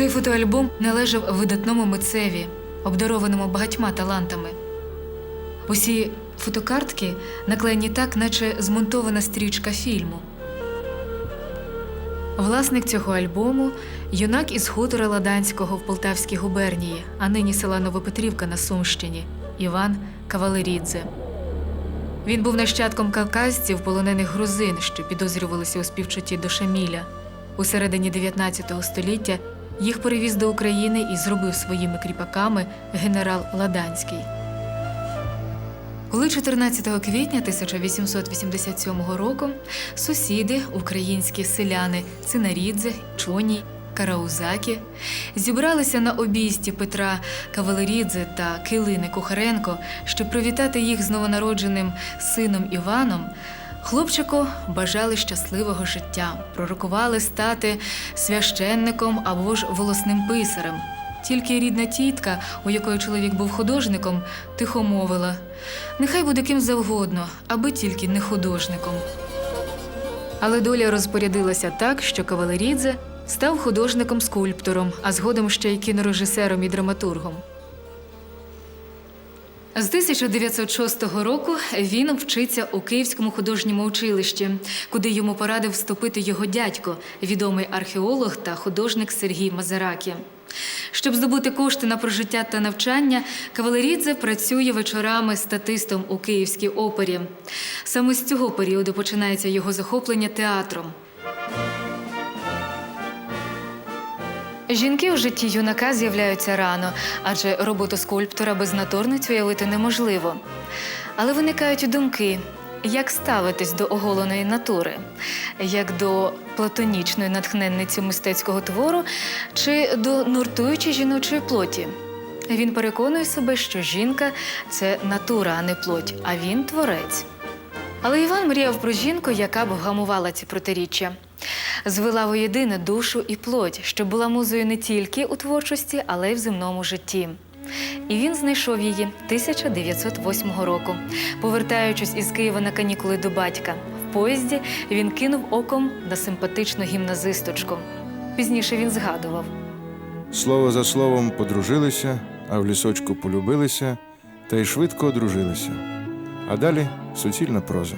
Цей фотоальбом належав видатному митцеві, обдарованому багатьма талантами. Усі фотокартки наклеєні так, наче змонтована стрічка фільму. Власник цього альбому юнак із хутора Ладанського в Полтавській губернії, а нині села Новопетрівка на Сумщині, Іван Кавалерідзе. Він був нащадком кавказців, полонених грузин, що підозрювалися у співчутті до Шаміля. У середині 19 століття їх перевіз до України і зробив своїми кріпаками генерал Ладанський. Коли 14 квітня 1887 року сусіди, українські селяни Цинарідзе, Чоній, Караузакі зібралися на обійсті Петра Кавалерідзе та Килини Кухаренко, щоб привітати їх з новонародженим сином Іваном. Хлопчику бажали щасливого життя, пророкували стати священником або ж волосним писарем. Тільки рідна тітка, у якої чоловік був художником, тихо мовила: нехай буде ким завгодно, аби тільки не художником. Але доля розпорядилася так, що Кавалерідзе став художником-скульптором, а згодом ще й кінорежисером і драматургом. З 1906 року він вчиться у Київському художньому училищі, куди йому порадив вступити його дядько, відомий археолог та художник Сергій Мазаракі. Щоб здобути кошти на прожиття та навчання, Кавалерідзе працює вечорами статистом у Київській опері. Саме з цього періоду починається його захоплення театром. Жінки у житті юнака з'являються рано, адже роботу скульптора без наторниць уявити неможливо. Але виникають думки, як ставитись до оголеної натури, як до платонічної натхненниці мистецького твору чи до нуртуючої жіночої плоті. Він переконує себе, що жінка це натура, а не плоть, а він творець. Але Іван мріяв про жінку, яка б вгамувала ці протиріччя. Звела воєдине душу і плоть, що була музою не тільки у творчості, але й в земному житті. І він знайшов її 1908 року, повертаючись із Києва на канікули до батька. В поїзді він кинув оком на симпатичну гімназисточку. Пізніше він згадував. Слово за словом подружилися, а в лісочку полюбилися та й швидко одружилися. А далі суцільна проза.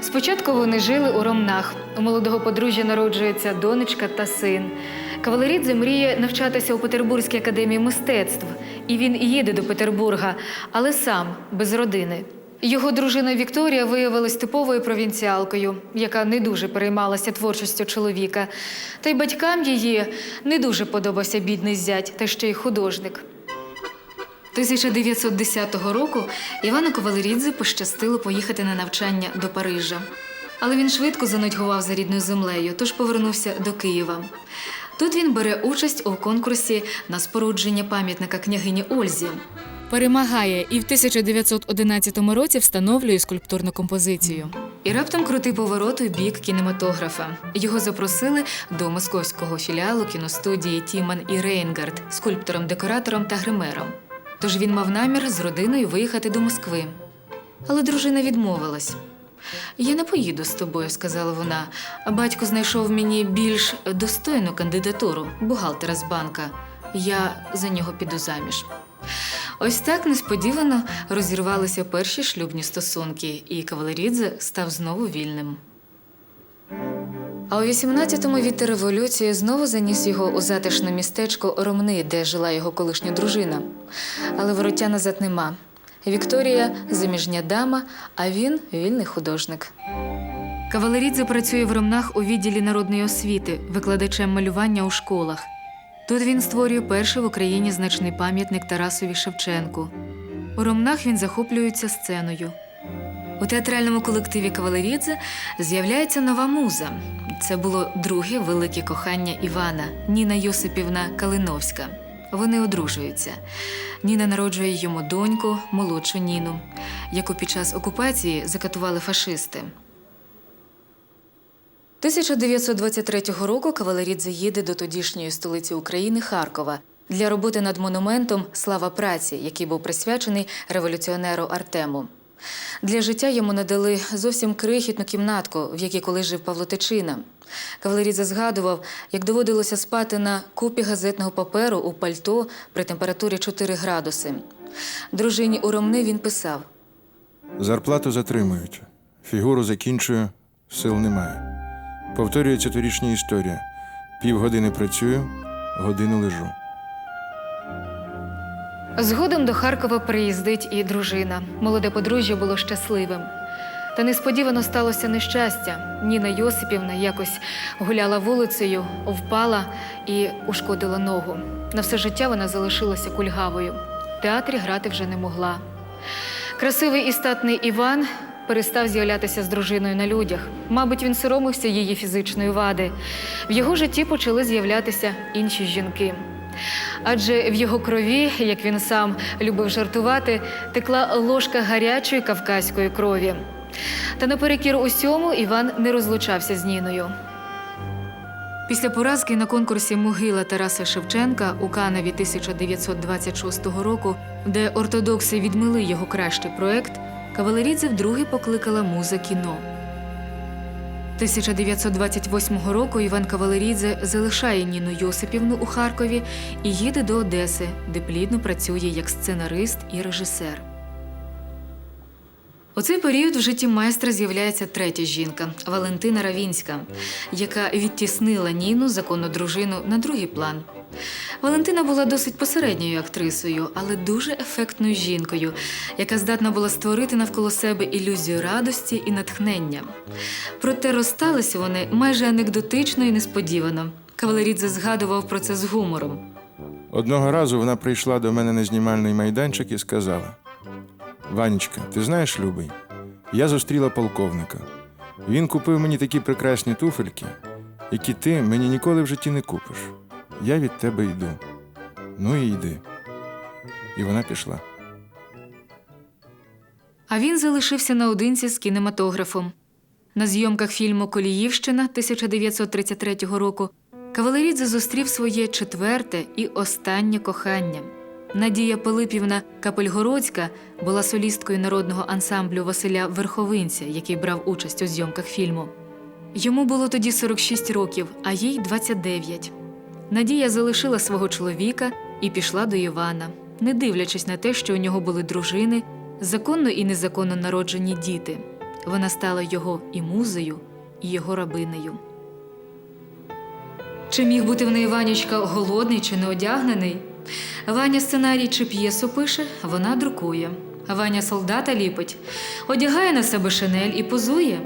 Спочатку вони жили у Ромнах. У молодого подружжя народжується донечка та син. Кавалерідзе мріє навчатися у Петербурзькій академії мистецтв, і він їде до Петербурга, але сам без родини. Його дружина Вікторія виявилась типовою провінціалкою, яка не дуже переймалася творчістю чоловіка. Та й батькам її не дуже подобався бідний зять, та ще й художник. 1910 року Івану Ковалерідзе пощастило поїхати на навчання до Парижа. Але він швидко занудьгував за рідною землею, тож повернувся до Києва. Тут він бере участь у конкурсі на спорудження пам'ятника княгині Ользі. Перемагає і в 1911 році встановлює скульптурну композицію. І раптом крутий поворот у бік кінематографа. Його запросили до московського філіалу кіностудії Тіман і Рейнгард скульптором, декоратором та гримером. Тож він мав намір з родиною виїхати до Москви. Але дружина відмовилась. Я не поїду з тобою, сказала вона. Батько знайшов мені більш достойну кандидатуру бухгалтера з банка. Я за нього піду заміж. Ось так несподівано розірвалися перші шлюбні стосунки, і Кавалерідзе став знову вільним. А у 18-му вітер революції знову заніс його у затишне містечко Ромни, де жила його колишня дружина. Але вороття назад нема. Вікторія заміжня дама, а він вільний художник. Кавалерідзе працює в Ромнах у відділі народної освіти, викладачем малювання у школах. Тут він створює перший в Україні значний пам'ятник Тарасові Шевченку. У Ромнах він захоплюється сценою. У театральному колективі Кавалерідзе з'являється нова муза. Це було друге велике кохання Івана Ніна Йосипівна Калиновська. Вони одружуються. Ніна народжує йому доньку, молодшу Ніну, яку під час окупації закатували фашисти. 1923 року Кавалерідзе їде до тодішньої столиці України Харкова для роботи над монументом Слава праці, який був присвячений революціонеру Артему. Для життя йому надали зовсім крихітну кімнатку, в якій колись жив Павло Тичина. Кавалерідзе згадував, як доводилося спати на купі газетного паперу у пальто при температурі 4 градуси. Дружині у він писав: Зарплату затримують. Фігуру закінчую, сил немає. Повторюється торічня історія. Півгодини працюю, годину лежу. Згодом до Харкова приїздить і дружина. Молоде подружжя було щасливим. Та несподівано сталося нещастя. Ніна Йосипівна якось гуляла вулицею, впала і ушкодила ногу. На все життя вона залишилася кульгавою. В театрі грати вже не могла. Красивий і статний Іван перестав з'являтися з дружиною на людях. Мабуть, він соромився її фізичної вади. В його житті почали з'являтися інші жінки. Адже в його крові, як він сам любив жартувати, текла ложка гарячої кавказької крові. Та наперекір усьому Іван не розлучався з Ніною. Після поразки на конкурсі Могила Тараса Шевченка у Каневі 1926 року, де ортодокси відмили його кращий проект, Кавалерідзе вдруге покликала муза кіно. 1928 року Іван Кавалерідзе залишає Ніну Йосипівну у Харкові і їде до Одеси, де плідно працює як сценарист і режисер. У цей період в житті майстра з'являється третя жінка Валентина Равінська, яка відтіснила Ніну, законну дружину, на другий план. Валентина була досить посередньою актрисою, але дуже ефектною жінкою, яка здатна була створити навколо себе ілюзію радості і натхнення. Проте розсталися вони майже анекдотично і несподівано. Кавалерідзе згадував про це з гумором. Одного разу вона прийшла до мене на знімальний майданчик і сказала: Ванечка, ти знаєш, любий, я зустріла полковника. Він купив мені такі прекрасні туфельки, які ти мені ніколи в житті не купиш. Я від тебе йду. Ну і йди. І вона пішла. А він залишився наодинці з кінематографом. На зйомках фільму Коліївщина 1933 року Кавалерідзе зустрів своє четверте і останнє кохання. Надія Пилипівна Капельгородська була солісткою народного ансамблю Василя Верховинця, який брав участь у зйомках фільму. Йому було тоді 46 років, а їй 29. Надія залишила свого чоловіка і пішла до Івана, не дивлячись на те, що у нього були дружини, законно і незаконно народжені діти. Вона стала його і музею, і його рабинею. Чи міг бути в неї Ванічка голодний чи неодягнений? Ваня сценарій чи п'єсу пише, вона друкує. Ваня солдата ліпить, одягає на себе шинель і позує.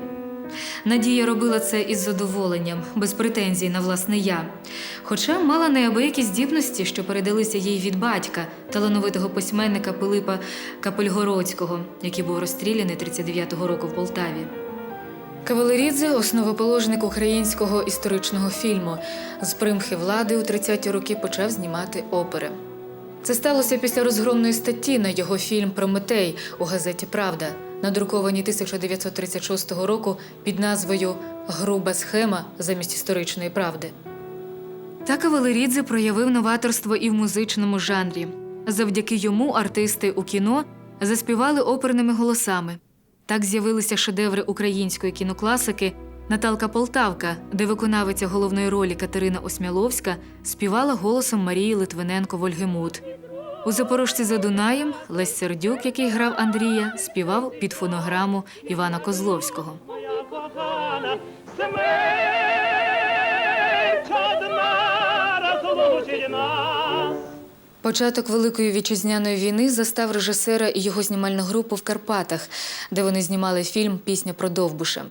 Надія робила це із задоволенням, без претензій на власне я. Хоча мала неабиякі здібності, що передалися їй від батька, талановитого письменника Пилипа Капельгородського, який був розстріляний 39-го року в Полтаві. Кавалерідзе основоположник українського історичного фільму. З примхи влади у 30-ті роки почав знімати опери. Це сталося після розгромної статті на його фільм Прометей у газеті Правда, надрукованій 1936 року під назвою Груба схема замість історичної правди. Та Кавалерідзе проявив новаторство і в музичному жанрі. Завдяки йому артисти у кіно заспівали оперними голосами. Так з'явилися шедеври української кінокласики Наталка Полтавка, де виконавиця головної ролі Катерина Осмяловська співала голосом Марії Литвиненко Вольгемут. У Запорожці за Дунаєм Лесь Сердюк, який грав Андрія, співав під фонограму Івана Козловського. Початок Великої вітчизняної війни застав режисера і його знімальну групу в Карпатах, де вони знімали фільм Пісня про Довбуша.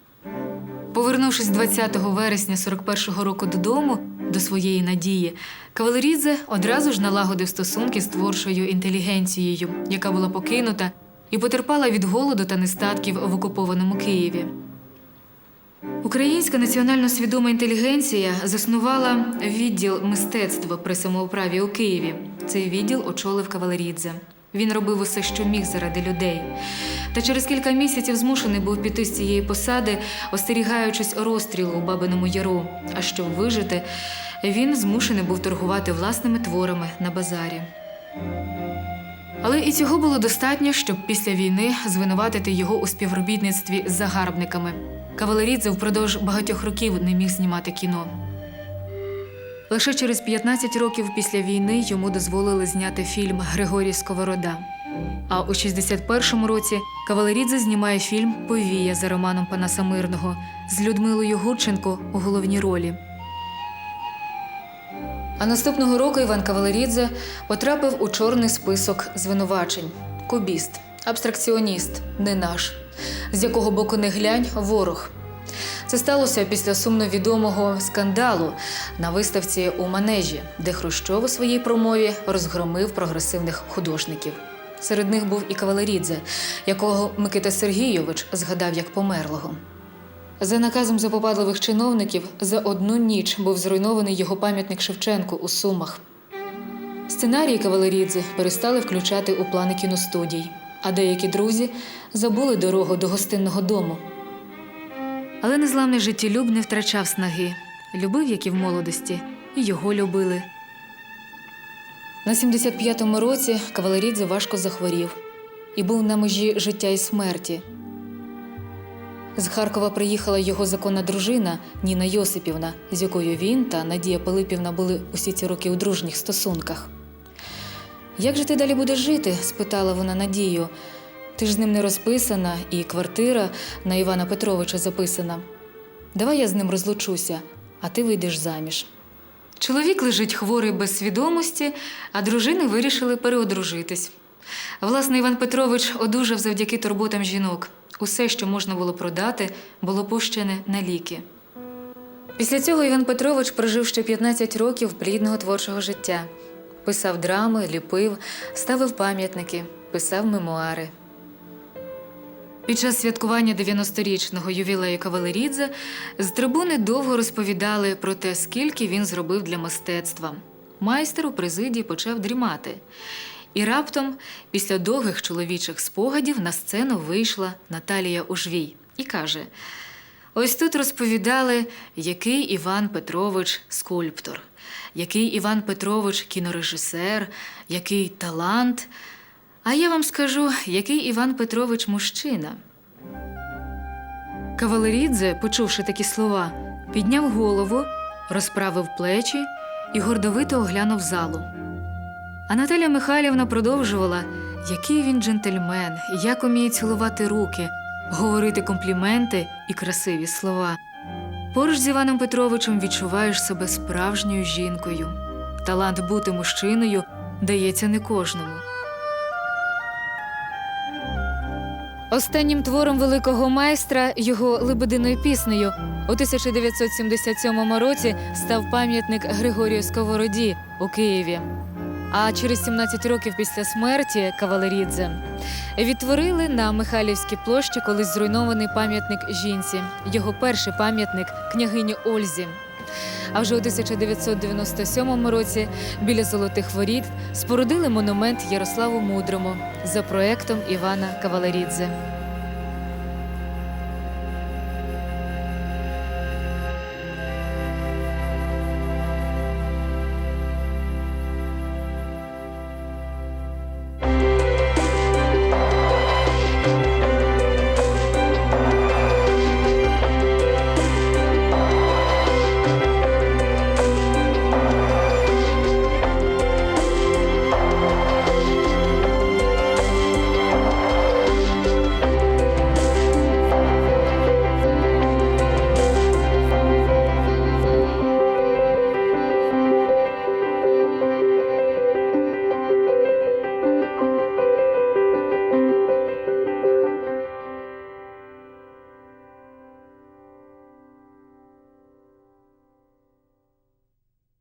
Повернувшись 20 вересня 41-го року додому до своєї надії, Кавалерідзе одразу ж налагодив стосунки з творчою інтелігенцією, яка була покинута і потерпала від голоду та нестатків в окупованому Києві. Українська національно свідома інтелігенція заснувала відділ мистецтва при самоуправі у Києві. Цей відділ очолив Кавалерідзе. Він робив усе, що міг заради людей. Та через кілька місяців змушений був піти з цієї посади, остерігаючись розстрілу у Бабиному Яру. А щоб вижити, він змушений був торгувати власними творами на базарі. Але і цього було достатньо, щоб після війни звинуватити його у співробітництві з загарбниками. Кавалерідзе впродовж багатьох років не міг знімати кіно. Лише через 15 років після війни йому дозволили зняти фільм Григорій Сковорода. А у 61-му році Кавалерідзе знімає фільм Повія за романом Панаса Мирного з Людмилою Гурченко у головній ролі. А наступного року Іван Кавалерідзе потрапив у чорний список звинувачень: кубіст, абстракціоніст, не наш, з якого боку не глянь ворог. Це сталося після сумно відомого скандалу на виставці у манежі, де Хрущов у своїй промові розгромив прогресивних художників. Серед них був і Кавалерідзе, якого Микита Сергійович згадав як померлого. За наказом запопадливих чиновників за одну ніч був зруйнований його пам'ятник Шевченку у Сумах. Сценарії Кавалерідзе перестали включати у плани кіностудій, а деякі друзі забули дорогу до гостинного дому. Але незламний життєлюб не втрачав снаги, любив, як і в молодості, і його любили. На 75-му році Кавалерідзе важко захворів і був на межі життя і смерті. З Харкова приїхала його законна дружина Ніна Йосипівна, з якою він та Надія Пилипівна були усі ці роки у дружніх стосунках. Як же ти далі будеш жити? спитала вона Надію. Ти ж з ним не розписана, і квартира на Івана Петровича записана. Давай я з ним розлучуся, а ти вийдеш заміж. Чоловік лежить хворий без свідомості, а дружини вирішили переодружитись. Власне, Іван Петрович одужав завдяки турботам жінок. Усе, що можна було продати, було пущене на ліки. Після цього Іван Петрович прожив ще 15 років плідного творчого життя. Писав драми, ліпив, ставив пам'ятники, писав мемуари. Під час святкування 90-річного ювілею Кавалерідзе з трибуни довго розповідали про те, скільки він зробив для мистецтва. Майстер у президії почав дрімати. І раптом, після довгих чоловічих спогадів, на сцену вийшла Наталія Ужвій і каже: Ось тут розповідали, який Іван Петрович скульптор, який Іван Петрович кінорежисер, який талант. А я вам скажу, який Іван Петрович мужчина. Кавалерідзе, почувши такі слова, підняв голову, розправив плечі і гордовито оглянув залу. А Наталя Михайлівна продовжувала, який він джентльмен, як уміє цілувати руки, говорити компліменти і красиві слова. Поруч з Іваном Петровичем відчуваєш себе справжньою жінкою. Талант бути мужчиною дається не кожному. Останнім твором великого майстра, його лебединою піснею, у 1977 році став пам'ятник Григорію Сковороді у Києві. А через 17 років після смерті Кавалерідзе відтворили на Михайлівській площі колись зруйнований пам'ятник жінці, його перший пам'ятник княгині Ользі. А вже у 1997 році біля Золотих Воріт спорудили монумент Ярославу Мудрому за проектом Івана Кавалерідзе.